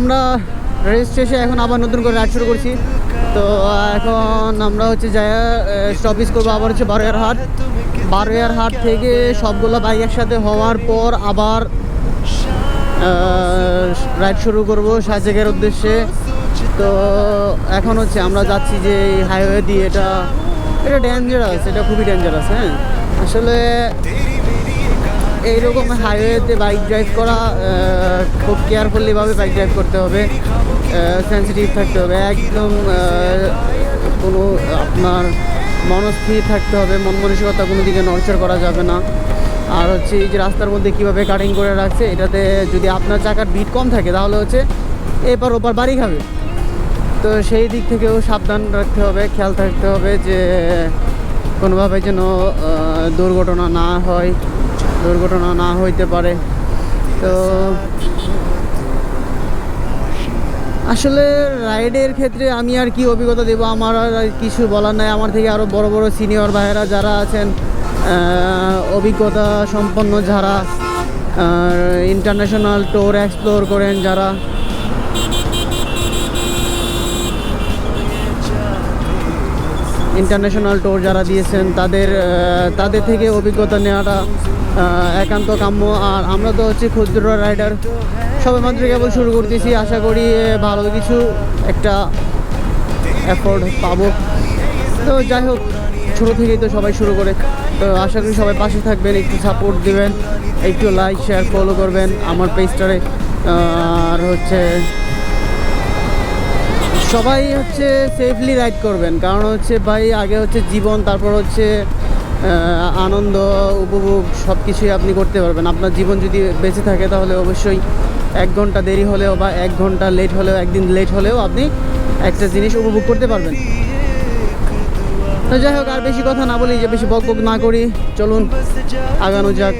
আমরা রেজিস্ট্রেশন এখন আবার নতুন করে রাইড শুরু করছি। তো এখন আমরা হচ্ছে যাই স্টপিস করব আবার হচ্ছে বারোয়ার হাট বারোয়ার হাট থেকে সবগুলো বাইক একসাথে হওয়ার পর আবার রাইড শুরু করব সাজেকের উদ্দেশ্যে। তো, এখন হচ্ছে আমরা যাচ্ছি যে হাইওয়ে দিয়ে। এটা এটা ডেঞ্জারাস এটা খুবই ডেঞ্জারাস হ্যাঁ। আসলে এইরকম হাইওয়েতে বাইক ড্রাইভ করা খুব কেয়ারফুলিভাবে বাইক ড্রাইভ করতে হবে সেন্সিটিভ থাকতে হবে। একদম কোনো, আপনার মনস্থির থাকতে হবে, মন মানসিকতা কোনো দিকে নড়চড় করা যাবে না। আর হচ্ছে এই যে রাস্তার মধ্যে কীভাবে কাটিং করে রাখছে, এটাতে যদি আপনার চাকার বিট কম থাকে, তাহলে হচ্ছে এপার ওপার বাড়ি খাবে। তো সেই দিক থেকেও সাবধান রাখতে হবে, খেয়াল থাকতে হবে যে কোনোভাবে যেন দুর্ঘটনা না হয়। দুর্ঘটনা না হইতে পারে। তো আসলে রাইডের ক্ষেত্রে আমি আর কি অভিজ্ঞতা দেবো? আমার আর কিছু বলার নাই। আমার থেকে আরও বড় বড় সিনিয়র ভাইয়েরা যারা আছেন অভিজ্ঞতা সম্পন্ন যারা ইন্টারন্যাশনাল ট্যুর এক্সপ্লোর করেন যারা ইন্টারন্যাশনাল ট্যুর যারা দিয়েছেন, তাদের তাদের থেকে অভিজ্ঞতা নেওয়াটা একান্ত কাম্য। আর আমরা তো হচ্ছে ক্ষুদ্র রাইডার সবে মাত্র কেবল শুরু করতেছি। আশা করি ভালো কিছু একটা অ্যাফোর্ড পাবো। তো যাই হোক, ছোটো থেকেই তো সবাই শুরু করে। তো আশা করি সবাই পাশে থাকবেন, একটু সাপোর্ট দিবেন, একটু লাইক শেয়ার ফলো করবেন। আমার পেজটারে আর হচ্ছে সবাই হচ্ছে সেফলি রাইড করবেন। কারণ হচ্ছে ভাই, আগে হচ্ছে জীবন, তারপর হচ্ছে আনন্দ, উপভোগ সব কিছুই আপনি করতে পারবেন। আপনার জীবন যদি বেঁচে থাকে, তাহলে অবশ্যই এক ঘণ্টা দেরি হলেও বা এক ঘণ্টা লেট হলেও, একদিন লেট হলেও আপনি একটা জিনিস উপভোগ করতে পারবেন। তো যাই হোক, আর বেশি কথা না বলি, যে বেশি বক বক না করি। চলুন, আগানো যাক।